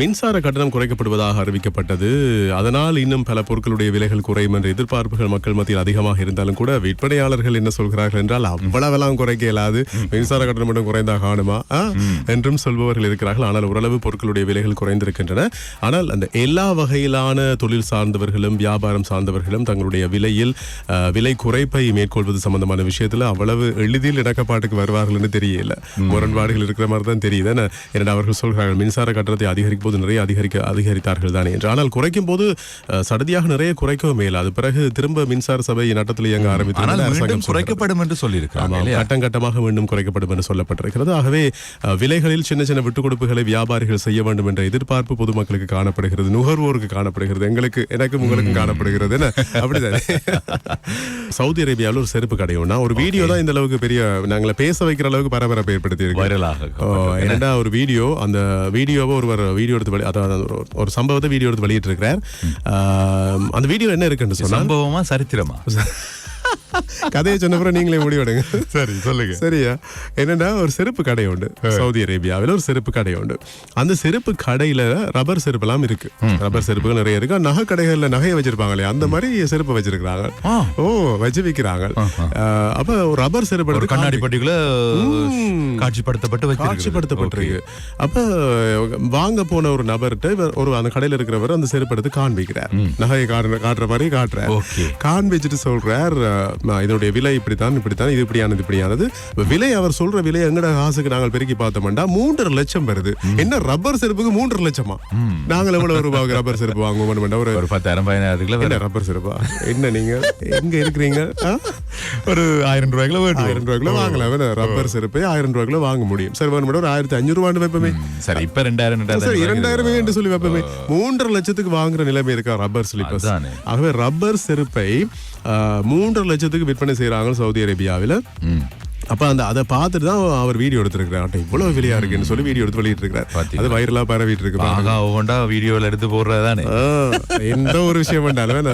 மின்சார கட்டணம் குறைக்கப்படுவதாக அறிவிக்கப்பட்டது. அதனால் இன்னும் பல பொருட்களுடைய விலைகள் குறையும் என்ற எதிர்பார்ப்புகள் மக்கள் மத்தியில் அதிகமாக இருந்தாலும் கூட விற்பனையாளர்கள் என்ன சொல்கிறார்கள் என்றால் அவ்வளவெல்லாம் குறைக்க இயலாது. மின்சார கட்டணம் மட்டும் குறைந்தா காணுமா? என்றும் சொல்பவர்கள் இருக்கிறார்கள். ஆனால் ஓரளவு பொருட்களுடைய விலைகள் குறைந்திருக்கின்றன. ஆனால் அந்த எல்லா வகையிலான தொழில் சார்ந்தவர்களும் வியாபாரம் சார்ந்தவர்களும் தங்களுடைய விலையில் விலை குறைப்பை மேற்கொள்வது சம்பந்தமான விஷயத்துல அவ்வளவு எளிதில் இணக்கப்பாட்டுக்கு வருவார்கள்னு தெரியல. முரண்பாடுகள் இருக்கிற மாதிரி தான் தெரியுது. ஏன்னா அவர்கள் சொல்கிறார்கள் மின்சார கட்டணத்தை அதிகரிக்கும் போது நிறைய அதிகரிக்க அதிகரித்தார்கள் தானே என்று. ஆனால் குறைக்கும் போது சடதியாக நிறைய குறைக்கவும் மேலாது. பிறகு திரும்ப மின்சார சபை நட்டத்தில் இயங்க ஆரம்பித்து. குறைக்கப்படும் என்று இல்லையா? கட்டம் கட்டமாக மீண்டும் குறைக்கப்படும் என்று சொல்லப்பட்டிருக்கிறது. ஆகவே விலைகளில் சின்ன சின்ன விட்டுக் கொடுப்புகளை வியாபாரிகள் செய்ய வேண்டும் என்ற எதிர்பார்ப்பு பொதுமக்களுக்கு காணப்படுகிறது நுகர்வோருக்கு காணப்படுகிறது எங்களுக்கு எனக்கும் உங்களுக்கும் காணப்படுகிறது என்ன அப்படிதானே? சவுதி அரேபியாவில் ஒரு செருப்பு கடை ஒண்ணா ஒரு வீடியோ தான் இந்த அளவுக்கு பெரிய நாங்களை பேச வைக்கிற அளவுக்கு பரபரப்பை ஏற்படுத்தி இருக்கு ஒரு வீடியோ அந்த வீடியோவை ஒருவர் வீடியோ எடுத்து வெளி- அதாவது ஒரு- ஒரு சம்பவத்தை வீடியோ எடுத்து வெளியிட்டு இருக்கிறார் அந்த வீடியோ என்ன இருக்குன்னு சொன்னா சம்பவமா சரித்திரமா? கதையை சொன்ன பிறகு நீங்களே முடிவெடுங்க. சரி சொல்லுங்க. சரியா? என்னன்னா ஒரு செருப்பு கடை உண்டு. சவுதி அரேபியாவில் ஒரு செருப்பு கடை உண்டு. அந்த செருப்பு கடையில ரப்பர் செருப்பு எல்லாம் இருக்கு ரப்பர் செருப்புகள் நிறைய இருக்கு. நகை கடைகள்ல நகையை வச்சிருப்பாங்களே அந்த மாதிரி செருப்பு வச்சிருக்காங்க ஆ. ஓ வச்சு விக்கிறாங்க. அஹ், அப்ப ரப்பர் செருப்பு எடுத்து கண்ணாடி பட்டிக்குள்ள காட்சிப்படுத்தப்பட்டு காட்சிப்படுத்தப்பட்டிருக்கு. அப்ப வாங்க போன ஒரு நபர்கிட்ட ஒரு அந்த கடையில இருக்கிறவர் அந்த செருப்பு எடுத்து காண்பிக்கிறார். நகையை காட்டுற மாதிரி காட்டுறார். காண்பிச்சுட்டு சொல்றார் இதனுடைய விலை இப்படித்தான் இப்படித்தான் இது இப்படியானது இப்படியானது. விலை அவர் சொல்ற விலை எங்கட காசுக்கு நாங்கள் பெருக்கி பார்த்தோம்டா? மூன்றரை லட்சம் வருது. என்ன ரப்பர் செருப்புக்கு மூன்றரை லட்சமா? நாங்கள் எவ்வளவு ரூபாய்க்கு ரப்பர் செருப்பு வாங்குவோம் ஒரு ஒரு பத்தாயிரம் பதினாயிரத்துக்குள்ள என்ன ரப்பர் செருப்பா? என்ன நீங்க? எங்க இருக்கிறீங்க? ஒரு ஆயிரம் ரூபாய்க்குள்ள ஆயிரம் ரூபாய்க்குள்ள வாங்கலாம். ரப்பர் செருப்பை ஆயிரம் ரூபாய்க்குள்ள வாங்க முடியும். சரி வேணும் ஒரு ஆயிரத்தி அஞ்சூறு ரூபான்னு வைப்பமே. சரி இப்ப ரெண்டாயிரம் சரி ரெண்டாயிரம் இரண்டாயிரமே என்று சொல்லி வைப்பமே. மூன்றரை லட்சத்துக்கு வாங்குற நிலைமை இருக்கா ரப்பர் ஸ்லிப்பர்ஸ். ஆகவே ரப்பர் செருப்பை மூன்றரை லட்சத்துக்கு விற்பனை செய்கிறாங்க சவுதி அரேபியாவில். அப்ப அந்த அதை பார்த்துட்டு தான் அவர் வீடியோ எடுத்திருக்கிறார். இவ்வளவு விலையா இருக்குன்னு சொல்லி வீடியோ எடுத்து வெளியிட்டு இருக்கிறார்? அது வைரலா பரவிட்டு இருக்கு. ஒவ்வொண்டா வீடியோல எடுத்து போடுறதானே எந்த ஒரு விஷயம் வேண்டாலும்.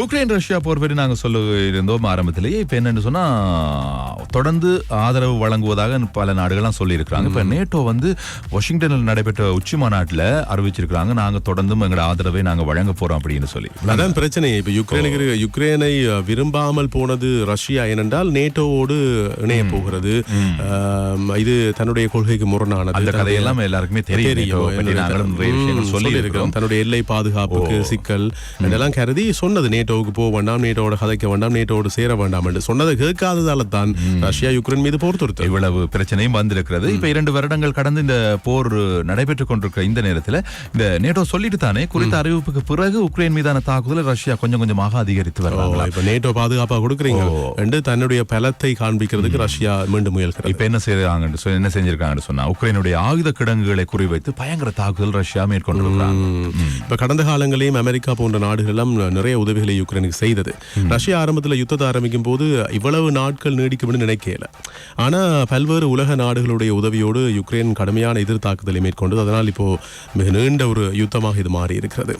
உக்ரைன் ரஷ்யா போர் பற்றி நாங்க சொல்ல இருந்தோம் ஆரம்பத்திலேயே. இப்ப என்னன்னு சொன்னா தொடர்ந்து ஆதரவு வழங்குவதாக பல நாடுகள்லாம் சொல்லி இருக்கிறாங்க இப்ப நேட்டோ வந்து வாஷிங்டனில் நடைபெற்ற உச்சி மாநாட்டுல அறிவிச்சிருக்காங்க நாங்க தொடர்ந்தும் எங்களோட ஆதரவை நாங்க வழங்க போறோம் அப்படின்னு சொல்லி. அதான் பிரச்சனை. இப்ப யுக்ரைனுக்கு யுக்ரைனை விரும்பாமல் போனது ரஷ்யா. ஏனென்றால் நேட்டோவோடு இணைய போகிறது. இது தன்னுடைய கொள்கைக்கு முரணானது. அந்த கதையெல்லாம் எல்லாருக்குமே தெரியும். சொல்லி இருக்கிறோம் தன்னுடைய எல்லை பாதுகாப்புக்கு சிக்கல் இதெல்லாம் கருதி சொன்னது நேட்டோவுக்கு போக வேண்டாம் நேட்டோட கதைக்க வேண்டாம் நேட்டோடு சேர வேண்டாம் என்று சொன்னதை கேட்காததால தான் ரஷ்யா யுக்ரைன் மீது போர் தொடுத்தது. இவ்வளவு பிரச்சனையும் வந்திருக்கிறது. இப்ப இரண்டு வருடங்கள் கடந்து இந்த போர் நடைபெற்றுக் கொண்டிருக்கிற இந்த நேரத்துல இந்த நேட்டோ சொல்லிட்டு தானே குறித்த அறிவிப்புக்கு பிறகு உக்ரைன் மீதான தாக்குதலை ரஷ்யா கொஞ்சம் கொஞ்சமாக அதிகரித்து இப்ப நேட்டோ பாதுகாப்பா கொடுக்குறீங்க. தன்னுடைய பலத்தை காண்பிக்கிறதுக்கு ரஷ்யா மீண்டும் முயல்கிறது. இப்ப என்ன செய்யறாங்கன்னு சொ- என்ன செஞ்சிருக்காங்கன்னு சொன்னா உக்ரைனுடைய ஆயுத கிடங்குகளை குறிவைத்து பயங்கர தாக்குதல் ரஷ்யா மேற்கொண்டிருக்கிறாங்க இப்ப கடந்த காலங்களையும் அமெரிக்கா போன்ற நாடுகள் எல்லாம் நிறைய உதவிகளை யுக்ரைனுக்கு செய்தது. ரஷ்யா ஆரம்பத்துல யுத்தத்தை ஆரம்பிக்கும் போது இவ்வளவு நாட்கள் நீடிக்கும்னு நினைக்கல ஆனா பல்வேறு உலக நாடுகளுடைய உதவியோடு யுக்ரைன் கடுமையான எதிர் தாக்குதலை மேற்கொண்டது. அதனால் இப்போ மிக நீண்ட ஒரு யுத்தமாக இது மாறி இருக்கிறது